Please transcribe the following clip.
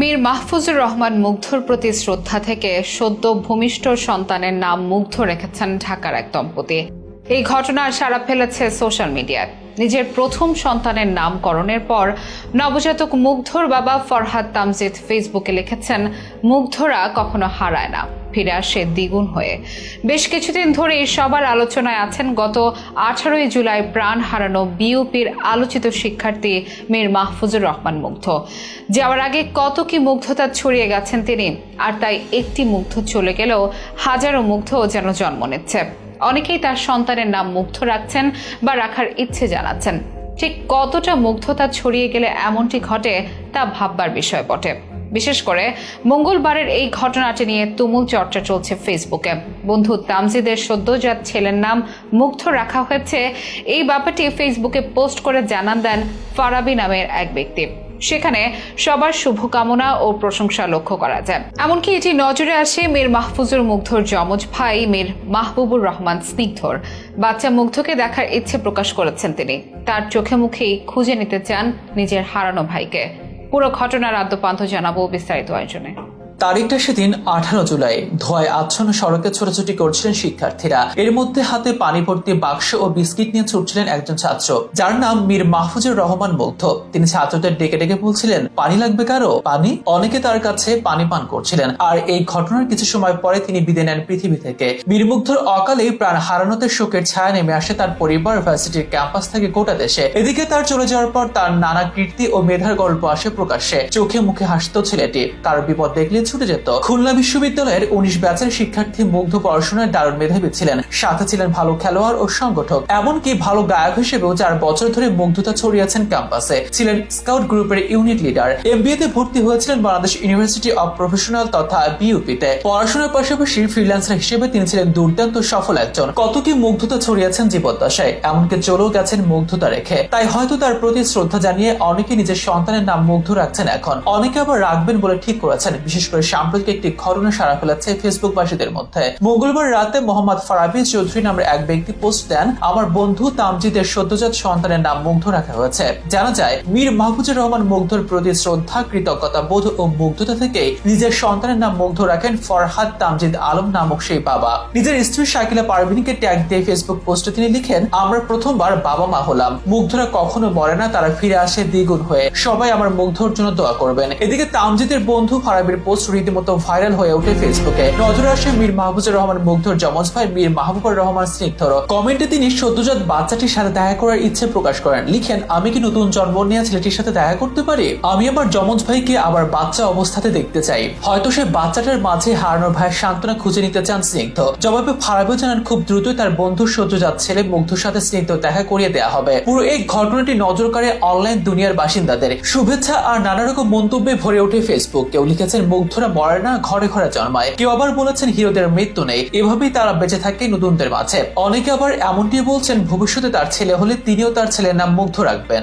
মীর মাহফুজুর রহমান মুগ্ধর প্রতি শ্রদ্ধা থেকে সদ্য ভূমিষ্ঠ সন্তানের নাম মুগ্ধ রেখেছেন ঢাকার এক দম্পতি। এই ঘটনার সারা ফেলেছে সোশ্যাল মিডিয়ায়। নিজের প্রথম সন্তানের নামকরণের পর নবজাতক মুগ্ধর বাবা ফরহাদ তামজিদ ফেসবুকে লিখেছেন, মুগ্ধরা কখনো হারায় না। ফিরে আসে দ্বিগুণ হয়ে। বেশ কিছুদিন ধরেই সবার আলোচনায় আছেন গত আঠারোই জুলাই প্রাণ হারানো বিউপির আলোচিত শিক্ষার্থী মীর মাহফুজুর রহমান মুগ্ধ। যাওয়ার আগে কত কি মুগ্ধতা ছড়িয়ে গেছেন তিনি, আর তাই একটি মুগ্ধ চলে গেলেও হাজারো মুগ্ধ যেন জন্ম নিচ্ছে। অনেকেই তার সন্তানের নাম মুগ্ধ রাখছেন বা রাখার ইচ্ছে জানাচ্ছেন। ঠিক কতটা মুগ্ধতা ছড়িয়ে গেলে এমনটি ঘটে তা ভাববার বিষয় বটে। বিশেষ করে মঙ্গলবারের এই ঘটনাটি নিয়ে তুমুল চর্চা চলছে ফেসবুকে। বন্ধু তামজিদের সদ্যজাত ছেলের নাম মুগ্ধ রাখা হয়েছে। এই ব্যাপারটি ফেসবুকে পোস্ট করে জানান দেন ফারাবি নামের এক ব্যক্তি। সেখানে সবার শুভকামনা ও প্রশংসা লক্ষ্য করা যায়। এমনকি এটি নজরে আসে মীর মাহফুজুর মুগ্ধর যমজ ভাই মীর মাহবুবুর রহমান স্নিগ্ধর। বাচ্চা মুগ্ধকে দেখার ইচ্ছে প্রকাশ করেছেন তিনি। তার চোখে মুখেই খুঁজে নিতে চান নিজের হারানো ভাইকে। পুরো ঘটনার আদ্যপান্ত জানাব বিস্তারিত আয়োজনে। তারিখটা সেদিন আঠারো জুলাই। ধোয়ায় আচ্ছন্ন সড়কে ছোটাছুটি করছিলেন শিক্ষার্থীরা। এর মধ্যে হাতে পানি ভর্তি বাক্স ও বিস্কিট নিয়ে ছুটছিলেন একজন ছাত্র। যার নাম মীর মাহফুজুর রহমান মুগ্ধ তিনি ছাত্রদের ডেকে ডেকে বলছিলেন, পানি লাগবে কারও? পানি? অনেকে তার কাছে পানি পান করছিলেন। আর এই ঘটনার কিছু সময় পরে তিনি বিদে নেন পৃথিবী থেকে। বীর মুগ্ধর অকালে প্রাণ হারানোতে শোকের ছায়া নেমে আসে তার পরিবার ভার্সিটির ক্যাম্পাস থেকে গোটা দেশে। এদিকে তার চলে যাওয়ার পর তার নানা কীর্তি ও মেধার গল্প আসে প্রকাশ্যে। চোখে মুখে হাসত ছেলেটি। কারও বিপদ দেখলে ছুটে যেত। খুলনা বিশ্ববিদ্যালয়ের উনিশ ব্যাচের শিক্ষার্থী মুগ্ধ পড়াশোনায় দারুণ মেধাবী ছিলেন। সাথে ছিলেন ভালো খেলোয়াড় ও সংগঠক। এমনকি ভালো গায়ক হিসেবেও চার বছর ধরে মুগ্ধতা ছড়িয়েছেন ক্যাম্পাসে। ছিলেন স্কাউট গ্রুপের ইউনিট লিডার। এমবিএ তে ভর্তি হয়েছিলেন বাংলাদেশ ইউনিভার্সিটি অব প্রফেশনাল তথা বিউপিতে পড়াশোনার পাশাপাশি ফ্রিল্যান্সার হিসেবে তিনি ছিলেন দুর্দান্ত সফল একজন। কত কি মুগ্ধতা ছড়িয়েছেন জীবদ্দশায়, এমনকি চলেও গেছেন মুগ্ধতা রেখে। তাই হয়তো তার প্রতি শ্রদ্ধা জানিয়ে অনেকে নিজের সন্তানের নাম মুগ্ধ রাখছেন এখন। অনেকে আবার রাখবেন বলে ঠিক করেছেন, বিশেষ করে সাম্প্রতিক একটি ঘটনা সারা ফেলেছে মধ্যে। মঙ্গলবার রাতে মোহাম্মদ ফারাবি চৌধুরী নামের এক ব্যক্তি পোস্ট দেন, আমার বন্ধু তামজিদের সদ্যজাত সন্তানের নাম মুগ্ধ রাখা হয়েছে। জানা যায়, মীর রহমান মুগ্ধর প্রতি শ্রদ্ধা, কৃতজ্ঞতা বোধ ও মুগ্ধতা থেকে নিজের সন্তানের নাম মুগ্ধ রাখেন ফরহাদ তামজিদ আলম নামক সেই বাবা। নিজের স্ত্রী শাকিলা পারভিনকে ট্যাগ দিয়ে ফেসবুক পোস্টে তিনি লিখেন, আমরা প্রথমবার বাবা মা হলাম। মুগ্ধরা কখনো মরে না, তারা ফিরে আসে দ্বিগুণ হয়ে। সবাই আমার মুগ্ধর জন্য দোয়া করবেন। এদিকে তামজিদের বন্ধু ফারাবির পোস্ট রীতিমতো ভাইরাল হয়ে ওঠে ফেসবুকে। নজরে আসে মীর মাহবুজুর রহমান মুগ্ধর যমজ ভাই মীর মাহবুবুর রহমান স্নিগ্ধর। কমেন্টে তিনি সদ্যজাত বাচ্চাটির সাথে দেখা করার ইচ্ছে প্রকাশ করেন। লিখেন, আমি কি নতুন জন্ম নেওয়া ছেলেটির সাথে দেখা করতে পারি? আমি আমার যমজ ভাইকে আবার বাচ্চা অবস্থাতে দেখতে চাই। হয়তো সে বাচ্চাটার মাঝে হারানোর ভাইয়ের সান্ত্বনা খুঁজে নিতে চান স্নিগ্ধ। জবাবে ফারাবিও জানান, খুব দ্রুতই তার বন্ধু সদ্যজাত ছেলে মুগ্ধর সাথে স্নিগ্ধ দেখা করিয়ে দেওয়া হবে। পুরো এই ঘটনাটি নজর কাড়ে অনলাইন দুনিয়ার বাসিন্দাদের। শুভেচ্ছা আর নানা রকম মন্তব্যে ভরে ওঠে ফেসবুক। কেউ লিখেছেন মুগ্ধরা মরে না, ঘরে ঘরে জন্মায়। কেউ আবার বলেছেন হিরোদের মৃত্যু নেই, এভাবেই তারা বেঁচে থাকে নতুনদের মাঝে। অনেকে আবার এমনটি বলছেন ভবিষ্যতে তার ছেলে হলে তিনিও তার ছেলের নাম মুগ্ধ রাখবেন।